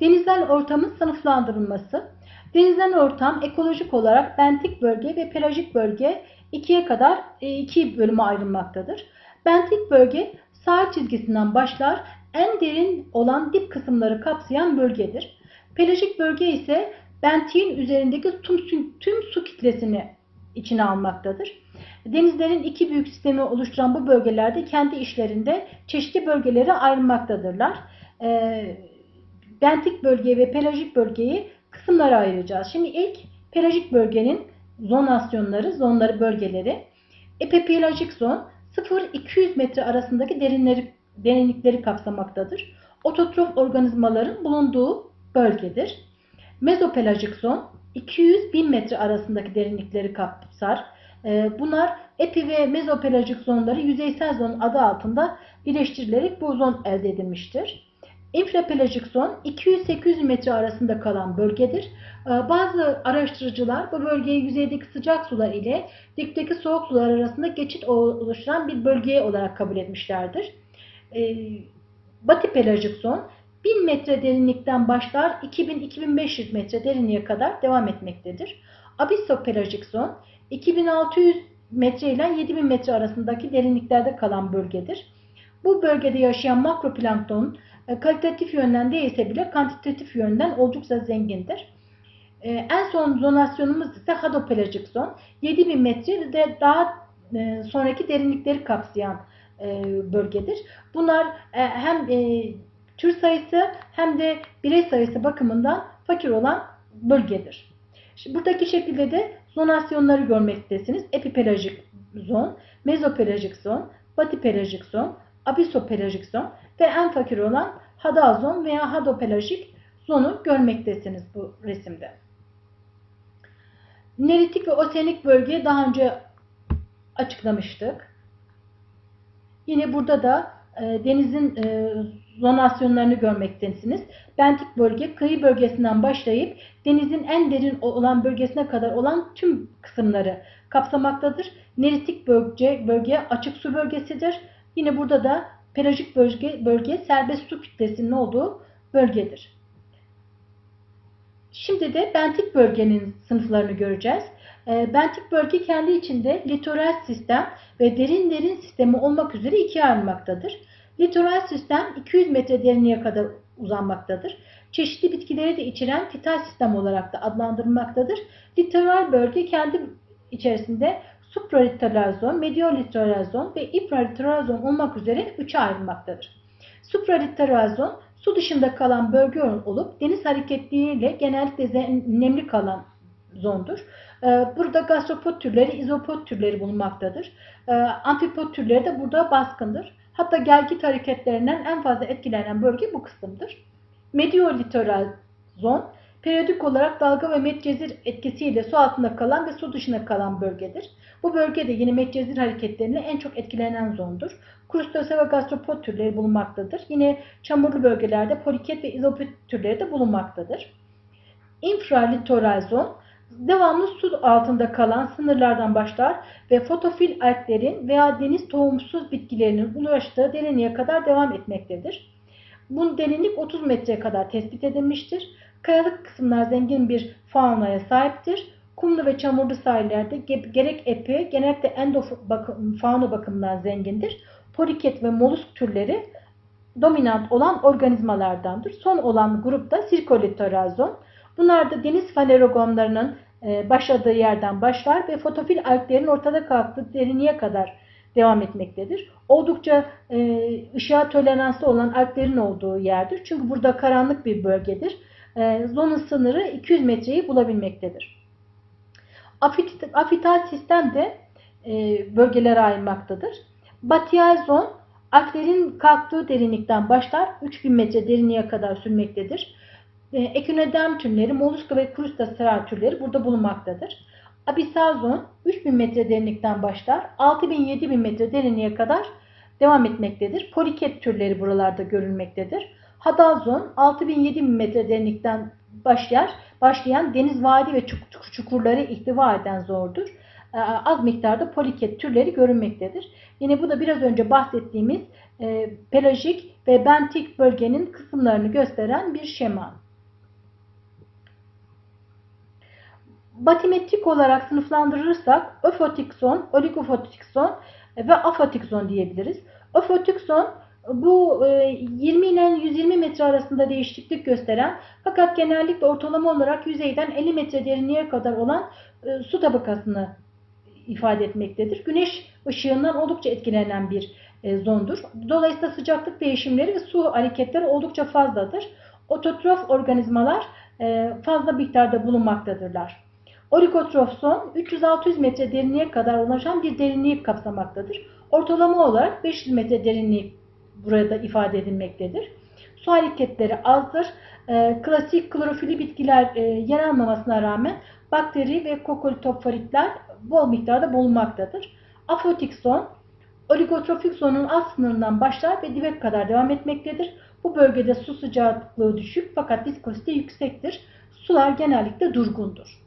Denizler ortamın sınıflandırılması. Denizden ortam ekolojik olarak bentik bölge ve pelajik bölge ikiye kadar e, iki bölüme ayrılmaktadır. Bentik bölge sahil çizgisinden başlar en derin olan dip kısımları kapsayan bölgedir. Pelajik bölge ise bentiğin üzerindeki tüm, tüm su kitlesini içine almaktadır. Denizlerin iki büyük sistemi oluşturan bu bölgelerde kendi işlerinde çeşitli bölgelere ayrılmaktadırlar. Ee, bentik bölge ve pelajik bölgeyi kısımlara ayıracağız. Şimdi ilk pelajik bölgenin zonasyonları, zonları, bölgeleri. Epipelajik zon 0-200 metre arasındaki derinleri, derinlikleri kapsamaktadır. Ototrof organizmaların bulunduğu bölgedir. Mezopelajik zon 200-1000 metre arasındaki derinlikleri kapsar. Ee, Bunlar epi ve mezopelajik zonları yüzeysel zon adı altında birleştirilerek bu zon elde edilmiştir. İnfrapelajik zon 200-800 metre arasında kalan bölgedir. Ee, Bazı araştırıcılar bu bölgeyi yüzeydeki sıcak sular ile dipteki soğuk sular arasında geçit oluşturan bir bölge olarak kabul etmişlerdir. Ee, Batipelajik zon 1000 metre derinlikten başlar 2000-2500 metre derinliğe kadar devam etmektedir. Abissopelajik zon 2600 metre ile 7000 metre arasındaki derinliklerde kalan bölgedir. Bu bölgede yaşayan makroplankton kalitatif yönden değilse bile kantitatif yönden oldukça zengindir. E, En son zonasyonumuz ise hadopelajik zon. 7000 metre de daha e, sonraki derinlikleri kapsayan e, bölgedir. Bunlar e, hem e, tür sayısı hem de birey sayısı bakımından fakir olan bölgedir. Şimdi buradaki şekilde de zonasyonları görmektesiniz. Epipelajik zon, mezopelajik zon, batipelajik zon, abisopelajik zon ve en fakir olan hadal zon veya hadopelajik zonu görmektesiniz bu resimde. Neritik ve oseanik bölgeyi daha önce açıklamıştık. Yine burada da e, denizin e, zonasyonlarını görmektesiniz. Bentik bölge kıyı bölgesinden başlayıp denizin en derin olan bölgesine kadar olan tüm kısımları kapsamaktadır. Neritik bölge, bölge açık su bölgesidir. Yine burada da pelajik bölge, bölge serbest su kütlesinin olduğu bölgedir. Şimdi de bentik bölgenin sınıflarını göreceğiz. E, Bentik bölge kendi içinde litoral sistem ve derin derin sistemi olmak üzere ikiye ayrılmaktadır. Litoral sistem 200 metre derinliğe kadar uzanmaktadır. Çeşitli bitkileri de içeren fital sistem olarak da adlandırılmaktadır. Litoral bölge kendi içerisinde supralitoral zon, mediolitoral zon ve infralitoral zon olmak üzere üçe ayrılmaktadır. Supralitoral zon su dışında kalan bölge olup deniz hareketliliğiyle genellikle nemli kalan zondur. Ee, Burada gastropod türleri, izopod türleri bulunmaktadır. Ee, Amfipod türleri de burada baskındır. Hatta gelgit hareketlerinden en fazla etkilenen bölge bu kısımdır. Mediolitoral zon, periyodik olarak dalga ve medcezir etkisiyle su altında kalan ve su dışında kalan bölgedir. Bu bölgede yine medcezir hareketlerine en çok etkilenen zondur. Krustase ve gastropod türleri bulunmaktadır. Yine çamurlu bölgelerde poliket ve izopod türleri de bulunmaktadır. İnfralitoral zon, devamlı su altında kalan sınırlardan başlar ve fotofil alglerin veya deniz tohumsuz bitkilerinin ulaştığı derinliğe kadar devam etmektedir. Bu derinlik 30 metreye kadar tespit edilmiştir. Kayalık kısımlar zengin bir faunaya sahiptir. Kumlu ve çamurlu sahillerde ge- gerek epi, genellikle endofauna bakımından zengindir. Poliket ve mollusk türleri dominant olan organizmalardandır. Son olan grup da sirkolitoral zon. Bunlar da deniz fanerogonlarının e, başladığı yerden başlar ve fotofil alglerin ortada kalktığı derinliğe kadar devam etmektedir. Oldukça e, ışığa toleranslı olan alglerin olduğu yerdir. Çünkü burada karanlık bir bölgedir. E, zonun sınırı 200 metreyi bulabilmektedir. Afit- Afital sistem de e, bölgelere ayrılmaktadır. Batiyal zon alglerin kalktığı derinlikten başlar 3000 metre derinliğe kadar sürmektedir. E, Echinoderm türleri, molluska ve krustasera türleri burada bulunmaktadır. Abissal zon 3000 metre derinlikten başlar 6000-7000 metre derinliğe kadar devam etmektedir. Poliket türleri buralarda görülmektedir. Hadal zon 6000-7000 metre derinlikten başlar, başlayan deniz vadi ve çukurları ihtiva eden zordur. Ee, az miktarda poliket türleri görünmektedir. Yine bu da biraz önce bahsettiğimiz e, pelajik ve bentik bölgenin kısımlarını gösteren bir şema. Batimetrik olarak sınıflandırırsak öfotik zon, oligofotik zon ve afotik zon diyebiliriz. Öfotik zon bu e, 20 ile 120 metre arasında değişiklik gösteren fakat genellikle ortalama olarak yüzeyden 50 metre derinliğe kadar olan e, su tabakasını ifade etmektedir. Güneş ışığından oldukça etkilenen bir e, zondur. Dolayısıyla sıcaklık değişimleri ve su hareketleri oldukça fazladır. Ototrof organizmalar e, fazla miktarda bulunmaktadırlar. Oligotrof zon 300-600 metre derinliğe kadar ulaşan bir derinliği kapsamaktadır. Ortalama olarak 500 metre derinliği burada ifade edilmektedir. Su hareketleri azdır. E, klasik klorofili bitkiler e, yer almamasına rağmen bakteri ve kokolitopforitler bol miktarda bulunmaktadır. Afotik zon, oligotrofik zonun alt sınırından başlar ve dibe kadar devam etmektedir. Bu bölgede su sıcaklığı düşük fakat viskozite yüksektir. Sular genellikle durgundur.